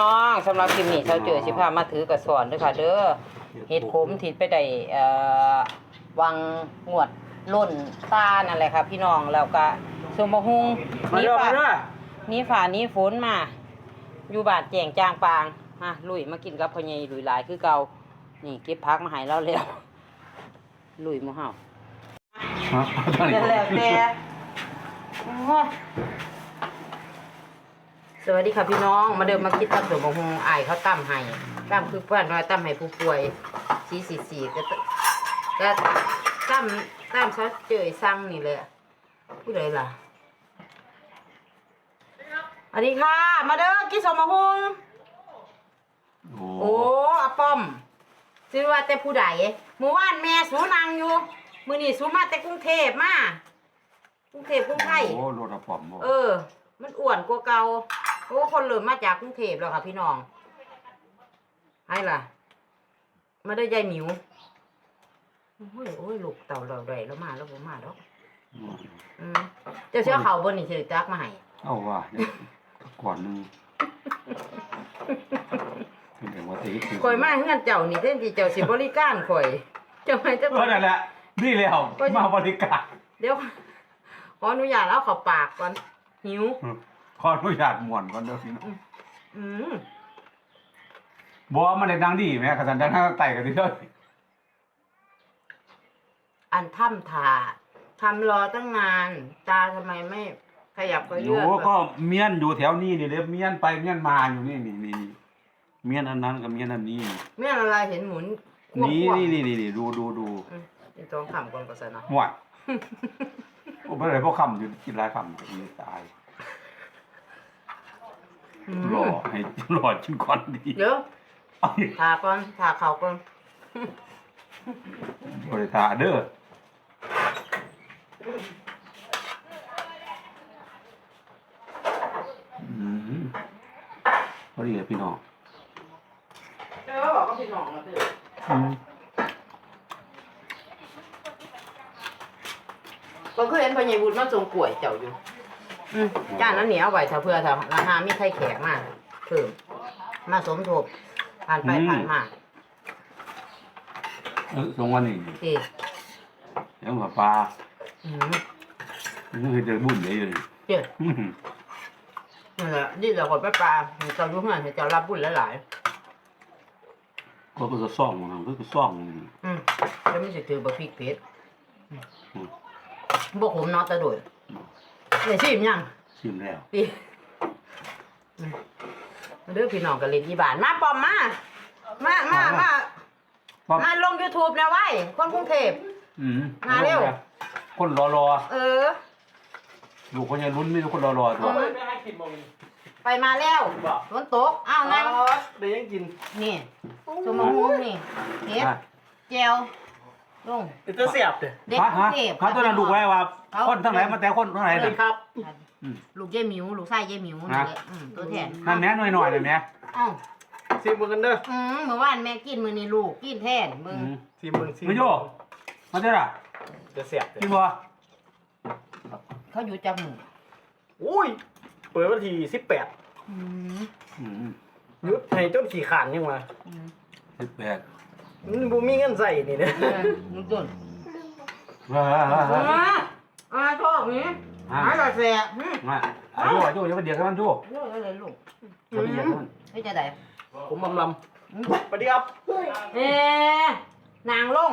น้องสำหรับคลิปนี้เช้าเจอสิพามาถือกระสอนเด้อค่ะ เด้อเห็ดขมที่ไปได้เอ่อวังงวดล่นตานั่นแหละค่ะ พี่น้องแล้วก็สมบหุงมานี่เด้อฝามาเด้อนี่ฝานี้ฝนมา อยู่บาดแจงจางปางมาลุยมากินกับพ่อใหญ่ลุยหลายคือเก่านี่เก็บพักมาให้เราแล้วลุยหมู่เฮาฮะตอนนี้แต่แล้วแต่โอ้ย สวัสดีค่ะพี่น้องมาเดินมาคิดตับสมบงอายเขาตั้มให้ตั้มคือเพื่อนว่าตั้มให้ผู้ป่วยสีสีสีก็ตก็ตั้มตั้มเขาเจอสั่งนี่เลยผู้ใดล่ะสวัสดีค่ะ มาเด้อกินสมบงโอ้โอ้อาป้อมซื้อว่าแต่ผู้ใดเมื่อวานแม่สูนางอยู่มื้อนี้สูมาแต่กรุงเทพมากรุงเทพกรุงไทยโอ้รถอะปอมบ่เออ มันอ้วนกว่าเก่า โอ้ คนเริ่มมาจากกรุงเทพแล้วค่ะพี่น้องให้ล่ะมาได้อยายหมิวโอ้ยโอ้ยลูกเต่าเราได้แล้วมาแล้วผมมาแล้วอืมเจ้าเชื่อเขาบนนี่ถือจักมาให้เอาว่ะเดี๋ยวก่อนหนึงเป็นแต่ว่าตีข่อยมาเฮือนเจ้านี่เท่นที่เจ้าสิบริการข่อย เจ้าให้เจ้าเออนั่นแหละนี่แล้วก็มาบริการ เดี๋ยวขออนุญาตเอาเข้าปากก่อนหิว ขออนุญาตม่วนก่อนเด้อพี่น้องอืมบ่มันได้ดังดีแม่กระสันดังทางไต่กันเด้ออันถ้ำถาทำรอตั้งนาน ตาทำไมไม่ขยับกระอเยื่ยู่อนก็เมียนอยู่แถวนี้นี่เด้อเมียนไปเมียนมาอยู่นี่นี่นี่นี่เมียนอันนั้นกับเมียนอันนี้เมื่ออะไรเห็นหมุนควบนี่ควบนี่นี่นี่นี่ดูดูดูอืมเป็นสองคำก่อนก็สนะหวดโอ้บ่ได้พวกคำอยู่กินหลายคำจะมีตายอืม รอให้รอกินก่อนดีเดี๋ยวเอาอีกทาก่อนทาเข่าก่อนบริษัทเด้ออืมพอดีเลยพี่น้องเดี๋ยวบอกก็พี่น้องนะพี่อืมก็คือเห็นพญาบุญมาส่งกล้วยเจ้าอยู่ อืมจานนั้นเหนียวเอาไว้ถ้าเพื่อถ้าราคามีไข่แขกมากเพิ่มมาสมทบผ่านไปผ่านมาเออสองวันนี้ที่เดี๋ยวมาปลาอืมนี่คือจะบุญเลยอยู่นี่เจ้าอื้อหือนั่นแหละนี่เราก็ไปปลาให้เจ้าอยู่เฮือนให้เจ้ารับบุญหลายก็คือซ่องมันก็คือซ่องๆอืมแล้วไม่สิถือบะพริกเผ็ดอืมบ่ขมเนาะแต่โดย ได้ชิมยังชิมแล้วปีอืมมาเด้อพี่น้องกันเล่นอีบานมาปอมมา มามามาป้อม มาลง YouTube นะไว้คนกรุงเทพ อืมมาเร็ว คนรอรอเออ ดูคนยังลุ้นไม่รู้คนรอรอตัวไม่ให้กินบ่มีไปมาแล้วฝนตกอ้าวนั่งเดี๋ยวยังกินนี่สมมุงนี่เฮ็ดแจว ลงเดี๋ยวจะเสียบเด้อเด็กฮะกรุงฮะเทพฮะตัวนั้นดูไว้ว่าเขาคนทั้งไหนมาแต่คนทั้งไหนสวัสเลดียครับอืมลูกเจหมิวลูกชายเจหมิวนี่แหละอืมตัวแทนนั่นแน่หน่อยหน่อยๆเลยแม่อ้าวซีมือกันเด้ออืมเมื่อวานแม่กินมื้อนี้ลูกกินแทนมึงอืมซีมือซีไม่โยมาเจ้าล่ะจะเสียบเด้กินอบ่เขาอยู่จับหมูอุ้ย เปิดวันที่สิบแปดอืมอืมยุดให้จนขี่ขานยังวะอืมสิบแปด มันบ่มีเงินใส่นี่เด้อเออมึงต้นว้าอ่าอ่าโชคนี้หาดอกแสบมาอายุอายุย่าไปเดียกกันมันชั่วโยกเลยลูกอย่าไปเดียกกันมันเฮ้ยจะได้ผมลำลำสวัสดีครับเอ๊นางลง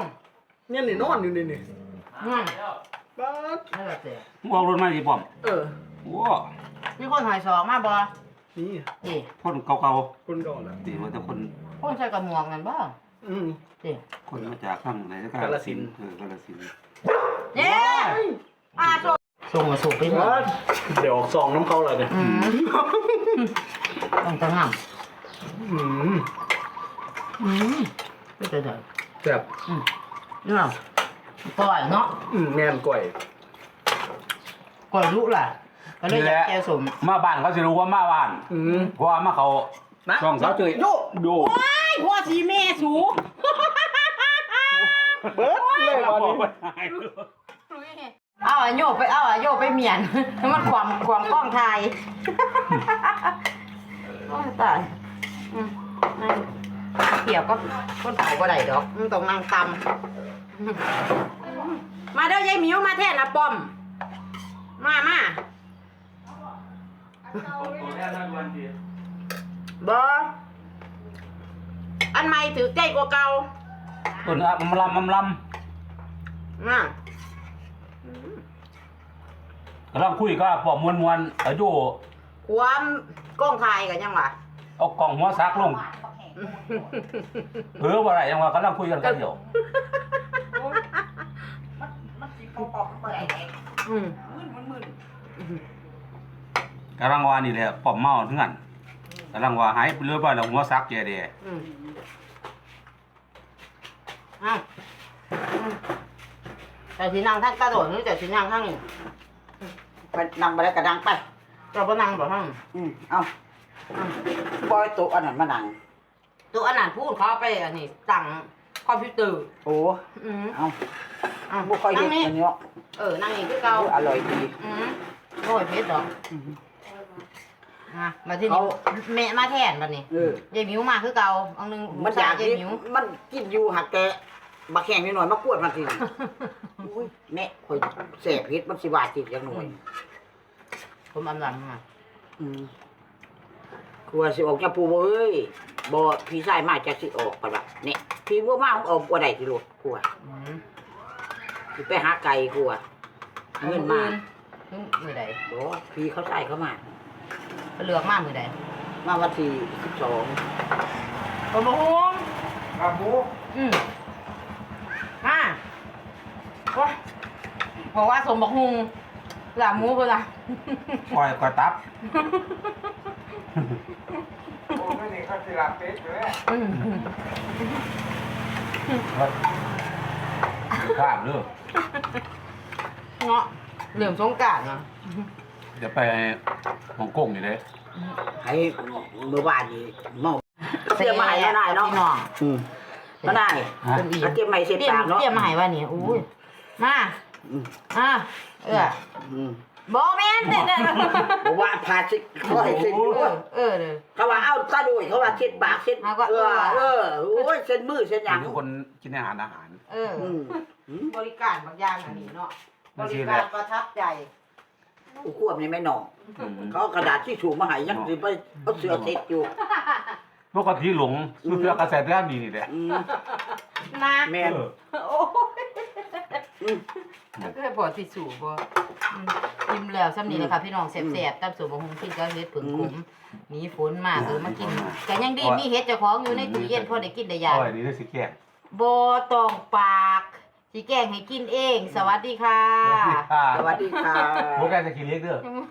เนี่ยนี่นอนอยู่นี่นี่นั่นบ้าดหาดอกแสบมึงออกรถมาดิป้อม เออว้ามีคนหอยสองมาบ่นี่นี่คนเก่าๆคนเก่อนละๆตีมาแต่คนคนใส่กระหมวกนั่นบ่ อืมนี่คนมาจากข้างไหนสักกาฬสินธุ์ เออกาฬสินธุ์เนี่ยอ่าโชคส่งมาสูบไปหมดบ้าดเดี๋ยวออกซองน้ำเขาเลยเนี่ยอืมต้องตั้งห้ามอืมอืมไม่จะได้แซ่บอืมนี่เนาะต่อยเนาะอืมแม่นก่อยก่อยลุล่ะก็เลยอยากแกสมมาบ้านเขาสิรู้ว่ามาบ้านอืมเพราะว่ามาเขานะช่องเสาเจยโยดูว้าย พ่อสีแม่สูเบิร์ดเลยเราวันบอกนี้ว่าเอาอะโยกไปเอาอะโยกไปเมียนมันความความกล้องไทยโอ้ยตายอืมนั่งเกี่ยวก็คนเผาก็ได้ดอกมันต้องนั่งตำอืมมาเด้อยายหมิวมาแท่นะป้อม มามาบอ อันใหม่ถือใกล้กว่าเก่าต้นอะมำลำมำลมาำกำลังคุยก็ปอมมวนมวนๆอายุความกล้องถ่ายกันยังวะ เอากล่องหัวซักลงเออว่าไรยังว่ากำลังคุยกันกันเดียวอืมกำลังว่านี่แหละปอมเมาเพื่อน กำลังว่าหายไปเรื่อยไปแล้วหัวซักแกเดอืมอะอืมแต่ที่นั่งท่านกระโดดนี่แต่ที่นั่งท่านไปนั่งไปแล้วก็นั่งไป เราก็นั่งแบบท่านอืมเอาบอยโต๊ะอันนั้นมานั่งตัวอันนั้นพูดเขาเอาไปอันนี้สั่งคอมพิวเตอร์โอ้อืมเอาอะบุค่อยเห็นนั่งนี่อันเนี้ยเออนั่งนี่คือเก่าอร่อยดีอืมโอ้ยเพชรดอก อืม อะมาที่นี่แม่มาแทนบัดนี้เออ ยายหมิวมาคือเก่าอันหนึงมันอยากยายกินหมิวมันกินอยู่หักแต่มาแข่งนิดหน่อยมากวดมันทีอุ้ยแม่คอยแสบพิษมันสิบาดจิตจังหน่อยผมอำลำมาอืมกลัวสิออกจากปูเอ้ยบ่พี่ชายมาจะสิออกปะวะเนี่ยพี่บ่มาออกบ่ได้ที่รถกลัวอืมสิไปหาไก่กลัวเงินมาอืมมือใดโอ้พี่เขาใส่เข้ามา เลือกมามือใดมาวันที่สิบสองผมบอกฮงครับหมูอืมมาโอ๊ยบอกว่าสมบอกฮุงหลาหมูเพื่อนละก้อยก้อยตับอืมข้ามเด้อเงาะเหลื่อมสงกรารเนาะ จะไปฮ่องกงนี่เด้ให้เมื่อวานนี้เมาเตรียมมาให้แล้วนายเนาะพี่น้องอืมมานายฮะเป็นอีแล้วเตรียมมาให้เสร็จเตรียมตามเนาะเตรียมมาให้ว่านี่อุ้ยมาอืมอะเอออืมบอแม่นเด้อเด้อบอกว่าพาสิเขาให้เสร็จด้เอวยอเออเด้อเขาว่าเอ้าซะด้วยเขาว่าเช็ดปากเช็ดเขาก็เออเอเอออโอ้ยเส้นมือเส้นหยังมีคนกินอาหารอาหาร เอออืมอืมบริการบางอย่างอันนี้เนาะบนั่นสิริแหการละประทับใจ กูควบนี่ไม่หนออืมเขาเอากระดาษที่ถูมาให้ยังสิไปเอาเสือเช็ดอยู่ปกติหลงสุดเทือกระแสด้านนี้นี่แหละอืมนะแม่นเออโอ้ยอืมแล้วก็พอที่สูบบ่อืมอิ่มแล้วซ้ำนี้นะคะพี่น้องแซ่บๆตามสูตรของกินก็เฮ็ดผึ่งขมหนีฝนมาเออมากินก็ยังดีมีเฮ็ดเจ้าของอยู่ในตู้เย็นพอได้กินได้ยาอ้อยนี่ได้สิแกงบ่ต้องปาก สิแกล้งให้กินเอง สวัสดีค่ะ สวัสดีค่ะโบแกจะกินเล็กเด้ออืม